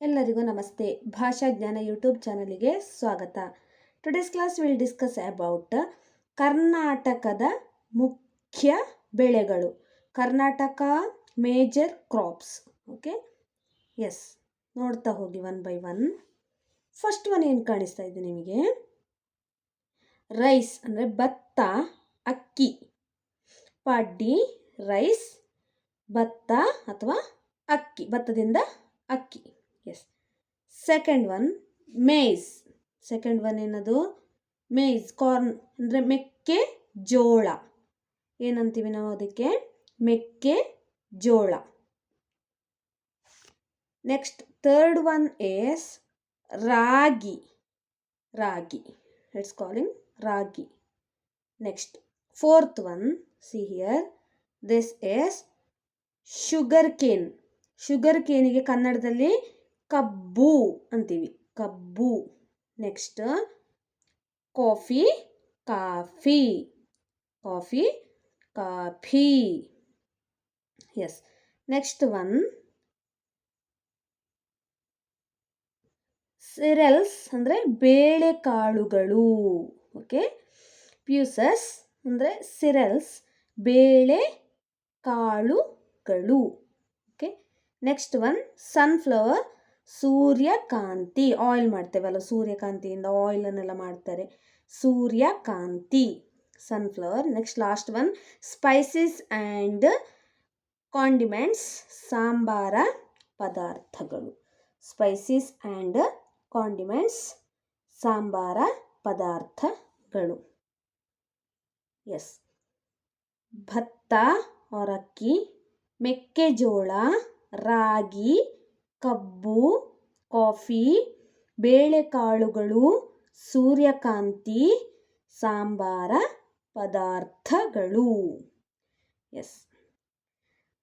ಎಲ್ಲರಿಗೂ ನಮಸ್ತೆ. ಭಾಷಾ ಜ್ಞಾನ ಯೂಟ್ಯೂಬ್ ಚಾನಲಿಗೆ ಸ್ವಾಗತ. Today's class will discuss about ಕರ್ನಾಟಕದ ಮುಖ್ಯ ಬೆಳೆಗಳು. Karnataka major crops okay yes ನೋಡ್ತಾ ಹೋಗಿ one by one first one ಏನು ಕಾಣಿಸ್ತಾ ಇದೆ ನಿಮಗೆ? ರೈಸ್ ಅಂದರೆ ಭತ್ತ, ಅಕ್ಕಿ. ಪಡ್ಡಿ ರೈಸ್ ಭತ್ತ ಅಥವಾ ಅಕ್ಕಿ. ಭತ್ತದಿಂದ ಅಕ್ಕಿ. Yes second one maize second one ಏನದು? ಮೇಯ್ಸ್ ಕಾರ್ನ್ ಅಂದರೆ ಮೆಕ್ಕೆ, ಜೋಳ. ಏನಂತೀವಿ ನಾವು ಅದಕ್ಕೆ? ಮೆಕ್ಕೆ, ಜೋಳ. Next third one as ragi. Ragi. It's calling ragi. Next fourth one see here this as sugar cane sugar ಕೇನಿಗೆ ಕನ್ನಡದಲ್ಲಿ ಕಬ್ಬು ಅಂತೀವಿ. ಕಬ್ಬು. Next coffee coffee. Coffee coffee. Yes next one cereals ಅಂದರೆ ಬೇಳೆಕಾಳುಗಳು. ಓಕೆ ಪ್ಯೂಸಸ್ ಅಂದರೆ ಸಿರಲ್ಸ್ ಬೇಳೆ ಕಾಳುಗಳು okay next one sunflower ಸೂರ್ಯಕಾಂತಿ ಆಯಿಲ್ ಮಾಡ್ತೇವಲ್ಲ, ಸೂರ್ಯಕಾಂತಿಯಿಂದ ಆಯಿಲನ್ನೆಲ್ಲ ಮಾಡ್ತಾರೆ. ಸೂರ್ಯಕಾಂತಿ sunflower next last one spices and condiments ಸಾಂಬಾರ ಪದಾರ್ಥಗಳು. ಸ್ಪೈಸಸ್ ಆ್ಯಂಡ್ ಕಾಂಡಿಮೆಂಟ್ಸ್ ಸಾಂಬಾರ ಪದಾರ್ಥಗಳು. ಎಸ್ ಭತ್ತ, ಅಕ್ಕಿ, ಮೆಕ್ಕೆಜೋಳ, ರಾಗಿ ಕಬ್ಬು, ಕಾಫಿ, ಬೇಳೆಕಾಳುಗಳು, ಸೂರ್ಯಕಾಂತಿ, ಸಾಂಬಾರ ಪದಾರ್ಥಗಳು. ಎಸ್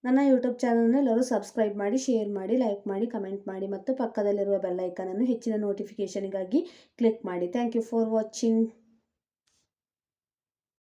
ನನ್ನ ಯೂಟ್ಯೂಬ್ ಚಾನಲ್ನ ಎಲ್ಲರೂ ಸಬ್ಸ್ಕ್ರೈಬ್ ಮಾಡಿ ಶೇರ್ ಮಾಡಿ ಲೈಕ್ ಮಾಡಿ ಕಮೆಂಟ್ ಮಾಡಿ ಮತ್ತು ಪಕ್ಕದಲ್ಲಿರುವ ಬೆಲ್ಲೈಕನನ್ನು ಹೆಚ್ಚಿನ ನೋಟಿಫಿಕೇಷನ್ಗಾಗಿ ಕ್ಲಿಕ್ ಮಾಡಿ. Thank you for watching